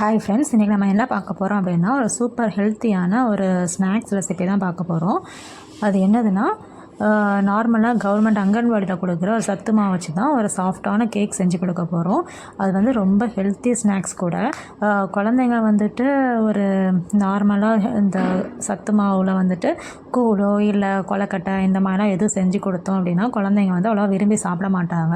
Hi friends இன்றைக்கி நம்ம என்ன பார்க்க போகிறோம் அப்படின்னா ஒரு சூப்பர் ஹெல்த்தியான ஒரு ஸ்நாக்ஸ் ரெசிபி தான் பார்க்க போகிறோம் அது என்னதுன்னா நார்மலாக கவர்மெண்ட் அங்கன்வாடியில் கொடுக்குற ஒரு சத்து மாவு வச்சு தான் ஒரு சாஃப்டான கேக் செஞ்சு கொடுக்க போகிறோம் அது வந்து ரொம்ப ஹெல்த்தி ஸ்நாக்ஸ் கூட. குழந்தைங்க வந்துட்டு ஒரு நார்மலாக இந்த சத்து மாவில் வந்துட்டு கூழோ இல்லை கொலக்கட்டை இந்த மாதிரிலாம் எதுவும் செஞ்சு கொடுத்தோம் அப்படின்னா குழந்தைங்க வந்து அவ்வளோ விரும்பி சாப்பிட மாட்டாங்க.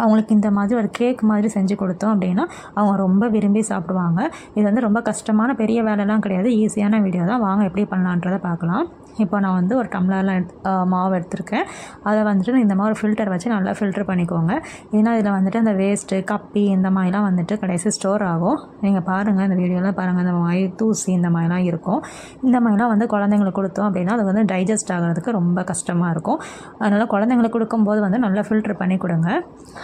அவங்களுக்கு இந்த மாதிரி ஒரு கேக் மாதிரி செஞ்சு கொடுத்தோம் அப்படின்னா அவங்க ரொம்ப விரும்பி சாப்பிடுவாங்க. இது வந்து ரொம்ப கஷ்டமான பெரிய வேலைலாம் கிடையாது. ஈஸியான வீடியோ தான். வாங்க எப்படி பண்ணலான்றதை பார்க்கலாம். இப்போ நான் வந்து ஒரு டம்ளர்லாம் எடுத்து மாவு எடுத்திருக்கேன். அதை வந்துட்டு இந்த மாதிரி ஒரு ஃபில்டர் வச்சு நல்லா ஃபில்டர் பண்ணிக்கோங்க. ஏன்னா இதில் வந்துட்டு அந்த வேஸ்ட்டு கப்பி இந்த மாதிரிலாம் வந்துட்டு கடைசி ஸ்டோர் ஆகும். நீங்கள் பாருங்கள் இந்த வீடியோலாம் பாருங்கள் இந்த மாதிரி தூசி இந்த மாதிரிலாம் இருக்கும். இந்த மாதிரிலாம் வந்து குழந்தைங்களுக்கு கொடுத்தோம் அப்படின்னா அது வந்து டைஜஸ்ட் ஆகிறதுக்கு ரொம்ப கஷ்டமாக இருக்கும். அதனால் குழந்தைங்களுக்கு கொடுக்கும்போது வந்து நல்லா ஃபில்டர் பண்ணி கொடுங்க.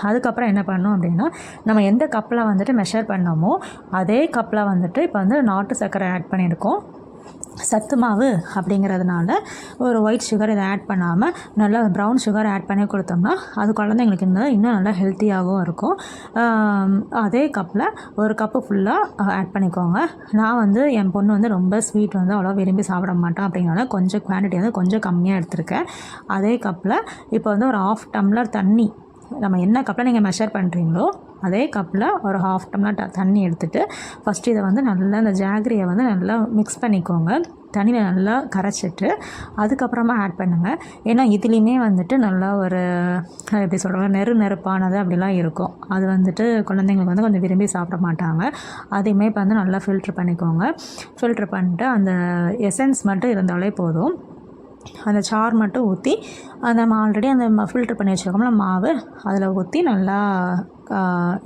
அதுக்கப்புறம் என்ன பண்ணோம் அப்படின்னா நம்ம எந்த கப்பில் வந்துட்டு மெஷர் பண்ணோமோ அதே கப்பில் வந்துட்டு இப்போ வந்து நாட்டு சர்க்கரை ஆட் பண்ணியிருக்கோம். சத்து மாவு அப்படிங்கிறதுனால ஒரு ஒயிட் சுகர் இதை ஆட் பண்ணாமல் நல்லா ப்ரௌன் சுகர் ஆட் பண்ணி கொடுத்தோம்னா அது குழந்தைங்களுக்கு இன்னும் இன்னும் நல்லா ஹெல்த்தியாகவும் இருக்கும். அதே கப்பில் ஒரு கப்பு ஃபுல்லாக ஆட் பண்ணிக்கோங்க. நான் வந்து என் பொண்ணு வந்து ரொம்ப ஸ்வீட் வந்து அவ்வளோ விரும்பி சாப்பிட மாட்டோம் அப்படிங்கிறனால கொஞ்சம் குவான்டிட்டி வந்து கொஞ்சம் கம்மியாக எடுத்திருக்கேன். அதே கப்பில் இப்போ வந்து ஒரு ஆஃப் டம்ளர் தண்ணி நம்ம என்ன கப்பில் நீங்கள் மெஷர் பண்ணுறீங்களோ அதே கப்பில் ஒரு ஹாஃப் டம்ளர் ட- தண்ணி எடுத்துகிட்டு ஃபஸ்ட்டு இதை வந்து நல்லா இந்த ஜாகரியை வந்து நல்லா மிக்ஸ் பண்ணிக்கோங்க. தண்ணியில் நல்லா கரைச்சிட்டு அதுக்கப்புறமா ஆட் பண்ணுங்கள் ஏன்னா இதுலேயுமே வந்துட்டு நல்லா ஒரு எப்படி சொல்கிறாங்க நெரு நெருப்பானது அப்படிலாம் இருக்கும். அது வந்துட்டு குழந்தைங்களுக்கு வந்து கொஞ்சம் விரும்பி சாப்பிட மாட்டாங்க. அதையுமே இப்போ வந்து நல்லா ஃபில்ட்ரு பண்ணிக்கோங்க. ஃபில்ட்ரு பண்ணிட்டு அந்த எசன்ஸ் மட்டும் இருந்தாலே போதும். அந்த சார் மட்டும் ஊற்றி அந்த நம்ம ஆல்ரெடி அந்த ஃபில்டர் பண்ணி வச்சுருக்கோம்ல மாவு அதில் ஊற்றி நல்லா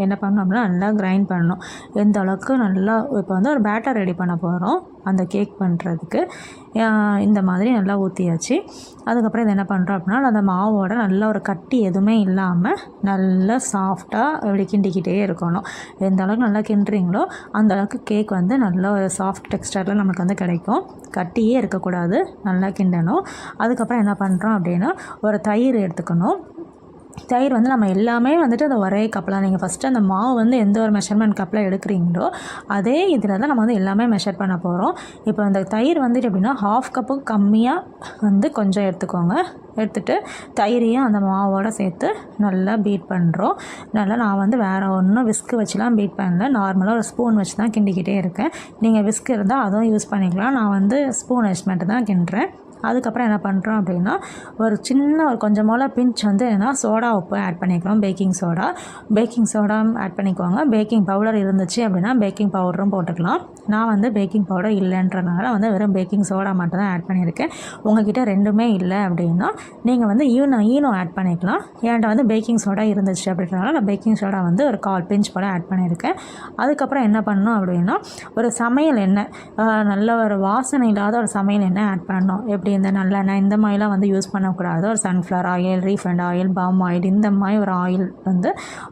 என்ன பண்ணணும் அப்படின்னா நல்லா கிரைண்ட் பண்ணணும். எந்த அளவுக்கு நல்லா இப்போ வந்து ஒரு பேட்டர் ரெடி பண்ண போகிறோம் அந்த கேக் பண்ணுறதுக்கு இந்த மாதிரி நல்லா ஊற்றியாச்சு அதுக்கப்புறம் இது என்ன பண்ணுறோம் அப்படின்னா அந்த மாவோட நல்ல ஒரு கட்டி எதுவுமே இல்லாமல் நல்லா சாஃப்டாக அப்படி கிண்டிக்கிட்டே இருக்கணும். எந்த அளவுக்கு நல்லா கிண்டுறீங்களோ அந்த அளவுக்கு கேக் வந்து நல்ல ஒரு சாஃப்ட் டெக்ஸ்டரில் நமக்கு வந்து கிடைக்கும். கட்டியே இருக்கக்கூடாது நல்லா கிண்டணும். அதுக்கப்புறம் என்ன பண்ணுறோம் அப்படின்னா ஒரு தயிர் எடுத்துக்கணும். தயிர் வந்து நம்ம எல்லாமே வந்துட்டு அந்த ஒரே கப்பில் நீங்கள் ஃபஸ்ட்டு அந்த மாவு வந்து எந்த ஒரு மெஷர்மெண்ட் கப்பில் எடுக்கிறீங்களோ அதே இதில் தான் நம்ம வந்து எல்லாமே மெஷர் பண்ண போகிறோம் இப்போ அந்த தயிர் வந்துட்டு எப்படின்னா ஹாஃப் கப்பு கம்மியாக வந்து கொஞ்சம் எடுத்துக்கோங்க. எடுத்துகிட்டு தயிரையும் அந்த மாவோட சேர்த்து நல்லா பீட் பண்ணுறோம் நல்லா நான் வந்து வேறு ஒன்றும் விஸ்க்கு வச்சுலாம் பீட் பண்ணல. நார்மலாக ஒரு ஸ்பூன் வச்சு தான் கிண்டிக்கிட்டே இருக்கேன். நீங்கள் விஸ்க் இருந்தால் அதுவும் யூஸ் பண்ணிக்கலாம். நான் வந்து ஸ்பூன் வச்சு மட்டும் தான் கிண்டுறேன். அதுக்கப்புறம் என்ன பண்ணுறோம் அப்படின்னா ஒரு சின்ன ஒரு கொஞ்சம் பிஞ்ச் வந்து என்ன சோடா உப்பு ஆட் பண்ணிக்கிறோம். Baking soda baking soda add பண்ணிக்குவாங்க. பேக்கிங் பவுடர் இருந்துச்சு அப்படின்னா பேக்கிங் பவுடரும் போட்டுக்கலாம். நான் வந்து பேக்கிங் பவுடர் இல்லைன்றனால வந்து வெறும் பேக்கிங் சோடா மட்டும் தான் ஆட் பண்ணியிருக்கேன். உங்ககிட்ட ரெண்டுமே இல்லை அப்படின்னா நீங்கள் வந்து ஈனோ ஈனோ ஆட் பண்ணிக்கலாம். என்கிட்ட வந்து பேக்கிங் சோடா இருந்துச்சு அப்படின்றனால நான் பேக்கிங் சோடா வந்து ஒரு கால் பிஞ்ச் போல் ஆட் பண்ணியிருக்கேன். அதுக்கப்புறம் என்ன பண்ணணும் அப்படின்னா ஒரு சமையல் எண்ணெய் நல்ல ஒரு வாசனை இல்லாத ஒரு சமையல் எண்ணெய் ஆட் பண்ணணும் எப்படி அப்படி இந்த நல்லெண்ணெய் இந்த மாதிரிலாம் வந்து யூஸ் பண்ணக்கூடாது. ஒரு sunflower oil refined oil palm oil இந்த மாதிரி ஒரு ஆயில் வந்து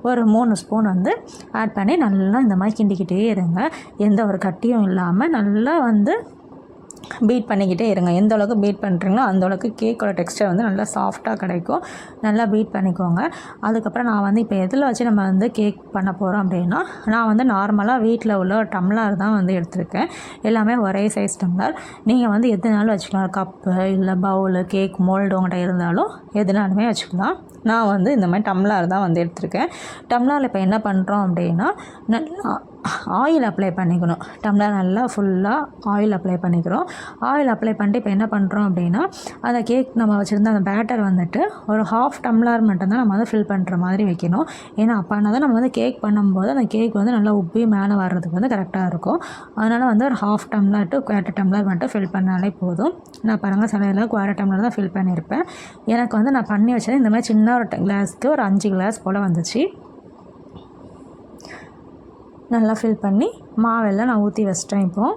ஒரு மூணு ஸ்பூன் வந்து ஆட் பண்ணி நல்லா இந்த மாதிரி கிண்டிக்கிட்டே இருங்க. எந்த ஒரு கட்டியும் இல்லாமல் நல்லா வந்து பீட் பண்ணிக்கிட்டே இருங்க. எந்த அளவுக்கு பீட் பண்ணுறீங்களோ அந்தளவுக்கு கேக்கோட டெக்ஸ்டர் வந்து நல்லா சாஃப்டாக கிடைக்கும். நல்லா பீட் பண்ணிக்கோங்க. அதுக்கப்புறம் நான் வந்து இப்போ எதில் வச்சு நம்ம வந்து கேக் பண்ண போகிறோம் அப்படின்னா நான் வந்து நார்மலாக வீட்டில் உள்ள டம்ளர் தான் வந்து எடுத்திருக்கேன். எல்லாமே ஒரே சைஸ் டம்ளர் நீங்கள் வந்து எதுனாலும் வச்சுக்கலாம். கப்பு இல்லை பவுலு கேக் மோல்டு உங்கள்கிட்ட இருந்தாலும் எதுனாலுமே வச்சுக்கலாம். நான் வந்து இந்த மாதிரி டம்ளர் தான் வந்து எடுத்திருக்கேன். டம்ளரில் இப்போ என்ன பண்ணுறோம் அப்படின்னா நல்லா ஆயில் அப்ளை பண்ணிக்கணும். டம்ளர் நல்லா ஃபுல்லாக ஆயில் அப்ளை பண்ணிக்கிறோம். ஆயில் அப்ளை பண்ணிட்டு இப்போ என்ன பண்ணுறோம் அப்படின்னா அந்த கேக் நம்ம வச்சுருந்த அந்த பேட்டர் வந்துட்டு ஒரு ஹாஃப் டம்ளர் மட்டும்தான் நம்ம வந்து ஃபில் பண்ணுற மாதிரி வைக்கணும். ஏன்னா அப்போனா தான் நம்ம வந்து கேக் பண்ணும்போது அந்த கேக் வந்து நல்லா உப்பி மேலே வர்றதுக்கு வந்து கரெக்டாக இருக்கும். அதனால் வந்து ஒரு half tumbler to quarter tumbler மட்டும் ஃபில் பண்ணாலே போதும். நான் பாருங்கள் சிலையில் குவார்ட்டர் டம்ளர் தான் ஃபில் பண்ணியிருப்பேன். எனக்கு வந்து நான் பண்ணி வச்சது இந்த மாதிரி சின்ன ஒரு கிளாஸ்க்கு ஒரு அஞ்சு கிளாஸ் போல் வந்துச்சு. நல்லா ஃபில் பண்ணி மாவெல்லாம் நான் ஊற்றி வச்சிட்டேன் இப்போது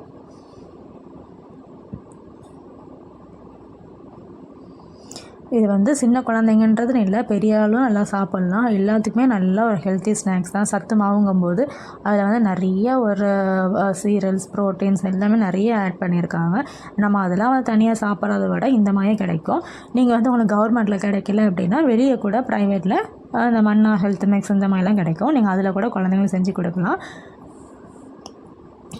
இது வந்து சின்ன குழந்தைங்கன்றதுன்னு இல்லை பெரிய ஆளும் நல்லா சாப்பிட்லாம். எல்லாத்துக்குமே நல்ல ஒரு ஹெல்த்தி ஸ்நாக்ஸ் தான். சத்து மாவுங்கும்போது அதில் வந்து நிறைய ஒரு சீரியல்ஸ் ப்ரோட்டீன்ஸ் எல்லாமே நிறைய ஆட் பண்ணியிருக்காங்க. நம்ம அதெல்லாம் வந்து தனியாக சாப்பிட்றத விட இந்த மாதிரியே கிடைக்கும். நீங்கள் வந்து உங்களுக்கு கவர்மெண்ட்டில் கிடைக்கல அப்படின்னா வெளியே கூட ப்ரைவேட்டில் அந்த மண்ணா ஹெல்த் மேக்ஸ் இந்த மாதிரிலாம் கிடைக்கும். நீங்கள் அதில் கூட குழந்தைங்களுக்கு செஞ்சு கொடுக்கலாம்.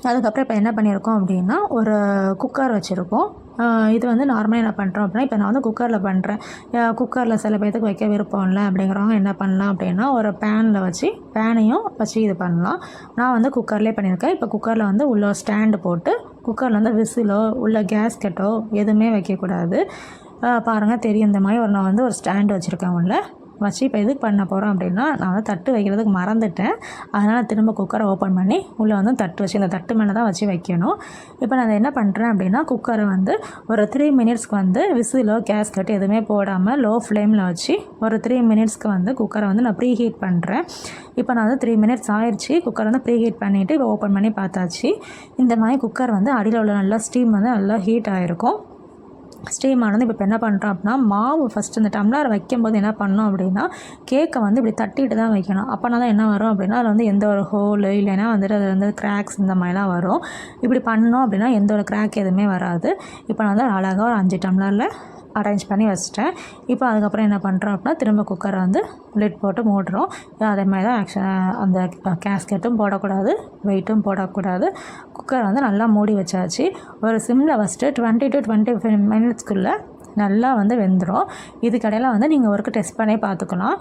அதுக்கப்புறம் இப்போ என்ன பண்ணியிருக்கோம் அப்படின்னா ஒரு குக்கர் வச்சுருக்கோம். இது வந்து நார்மலாக என்ன பண்ணுறோம் அப்படின்னா இப்போ நான் வந்து குக்கரில் பண்ணுறேன் குக்கரில் சில பேர்த்துக்கு வைக்க விருப்பம் இல்லை அப்படிங்கிறவங்க என்ன பண்ணலாம் அப்படின்னா ஒரு பேனில் வச்சு பேனையும் வச்சு இது பண்ணலாம். நான் வந்து குக்கர்லேயே பண்ணியிருக்கேன். இப்போ குக்கரில் வந்து உள்ள ஸ்டாண்டு போட்டு குக்கரில் வந்து விசிலோ உள்ள கேஸ்கெட்டோ எதுவுமே வைக்கக்கூடாது. பாருங்கள் தெரியும். இந்த மாதிரி ஒரு நான் வந்து ஒரு ஸ்டாண்டு வச்சுருக்கேன் உள்ள. வச்சு இப்போ எதுக்கு பண்ண போகிறோம் அப்படின்னா நான் வந்து தட்டு வைக்கிறதுக்கு மறந்துட்டேன். அதனால் திரும்ப குக்கரை ஓப்பன் பண்ணி உள்ளே வந்து தட்டு வச்சு இந்த தட்டு மேலே தான் வச்சு வைக்கணும். இப்போ நான் என்ன பண்ணுறேன் அப்படின்னா குக்கரை வந்து ஒரு த்ரீ மினிட்ஸ்க்கு வந்து விசிலோ கேஸ் கட்டு எதுவுமே போடாமல் லோ ஃப்ளேமில் வச்சு ஒரு த்ரீ மினிட்ஸ்க்கு வந்து குக்கரை வந்து நான் ப்ரீ ஹீட் பண்ணுறேன் இப்போ நான் வந்து த்ரீ மினிட்ஸ் ஆயிடுச்சு குக்கரை வந்து ப்ரீ ஹீட் பண்ணிவிட்டு இப்போ ஓப்பன் பண்ணி பார்த்தாச்சு. இந்த மாதிரி குக்கர் வந்து அடியில் உள்ள நல்லா ஸ்டீம் வந்து நல்லா ஹீட் ஆகிருக்கும் ஸ்டீம் வந்து இப்போ என்ன பண்ணுறோம் அப்படின்னா மாவு ஃபஸ்ட்டு இந்த டம்ளர் வைக்கும்போது என்ன பண்ணோம் அப்படின்னா கேக்கை வந்து இப்படி தட்டிட்டு தான் வைக்கணும். அப்போனா தான் என்ன வரும் அப்படின்னா அதில் வந்து எந்த ஒரு ஹோலு இல்லைன்னா வந்துட்டு அது வந்து கிராக்ஸ் இந்த மாதிரிலாம் வரும். இப்படி பண்ணோம் அப்படின்னா எந்த ஒரு கிராக் எதுவுமே வராது. இப்போ நான் வந்து அழகாக ஒரு அஞ்சு டம்ளரில் அரேஞ்ச் பண்ணி வச்சிட்டேன். இப்போ அதுக்கப்புறம் என்ன பண்ணுறோம் அப்படின்னா திரும்ப குக்கரை வந்து லிட் போட்டு மூடுறோம். அதே மாதிரி தான் ஆக்ஷன் அந்த கேஸ்கெட்டும் போடக்கூடாது வெயிட்டும் போடக்கூடாது. குக்கரை வந்து நல்லா மூடி வச்சாச்சு. ஒரு சிம்மில் first twenty to twenty five மினிட்ஸ்க்குள்ளே நல்லா வந்து வெந்துடும் இதுக்கடையில் வந்து நீங்கள் ஒர்க்கு டெஸ்ட் பண்ணி பார்த்துக்கலாம்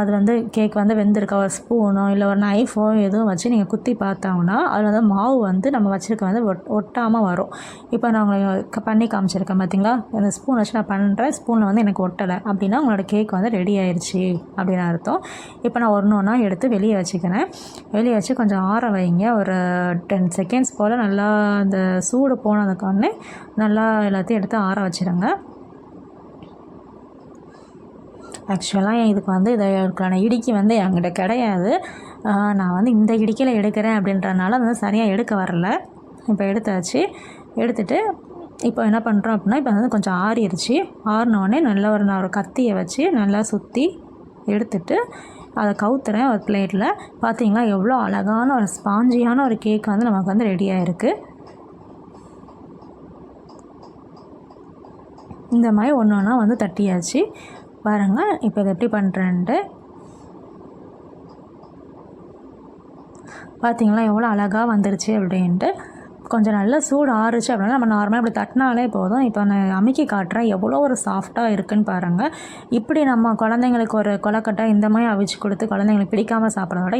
அது வந்து கேக் வந்து வெந்திருக்க ஒரு ஸ்பூனோ இல்லை ஒரு நைஃபோ எதுவும் வச்சு நீங்கள் குத்தி பார்த்தாங்கன்னா அதில் வந்து மாவு வந்து நம்ம வச்சுருக்க வந்து ஒட் ஒட்டாமல் வரும். இப்போ நான் உங்களுக்கு பண்ணி காமிச்சிருக்கேன் பார்த்தீங்களா இந்த ஸ்பூன் வச்சு நான் பண்ணுறேன் ஸ்பூனில் வந்து எனக்கு ஒட்டலை. அப்படின்னா உங்களோட கேக் வந்து ரெடி ஆயிடுச்சு அப்படின்னு அர்த்தம். இப்போ நான் ஒன்று ஒன்றா எடுத்து வெளியே வச்சுக்கிறேன். வெளியே வச்சு கொஞ்சம் ஆற வைங்க. ஒரு டென் செகண்ட்ஸ் போல் நல்லா அந்த சூடு போனதுக்கான நல்லா எல்லாத்தையும் எடுத்து ஆற வச்சுருங்க. ஆக்சுவலாக இதுக்கு வந்து இதற்கான இடுக்கி வந்து என்கிட்ட கிடையாது. நான் வந்து இந்த இடுக்கியில் எடுக்கிறேன் அப்படின்றனால வந்து சரியாக எடுக்க வரல. இப்போ எடுத்தாச்சு. எடுத்துகிட்டு இப்போ என்ன பண்ணுறோம் அப்படின்னா இப்போ வந்து கொஞ்சம் ஆறிடுச்சு ஆறினோடனே நல்லா ஒரு நான் ஒரு கத்தியை வச்சு நல்லா சுற்றி எடுத்துட்டு அதை கவுத்துறேன் ஒரு பிளேட்டில் பார்த்தீங்களா எவ்வளோ அழகான ஒரு ஸ்பாஞ்சியான ஒரு கேக் வந்து நமக்கு வந்து ரெடியாக இருக்குது இந்த மாதிரி ஒன்று ஒன்றா வந்து தட்டியாச்சு. பாருங்கள் இப்போ இதை எப்படி பண்ணுறேன்ட்டு பார்த்தீங்களா எவ்வளோ அழகாக வந்துருச்சு அப்படின்ட்டு. கொஞ்சம் நல்லா சூடு ஆறுச்சு அப்படின்னா நம்ம நார்மலாக இப்படி தட்டினாலே போதும். இப்போ நான் அமுக்கி காட்டுறேன் எவ்வளோ ஒரு சாஃப்டாக இருக்குன்னு பாருங்கள் இப்படி நம்ம குழந்தைங்களுக்கு ஒரு கொலக்கட்டை இந்த மாதிரி அவிச்சு கொடுத்து குழந்தைங்களுக்கு பிடிக்காமல் சாப்பிட்றத விட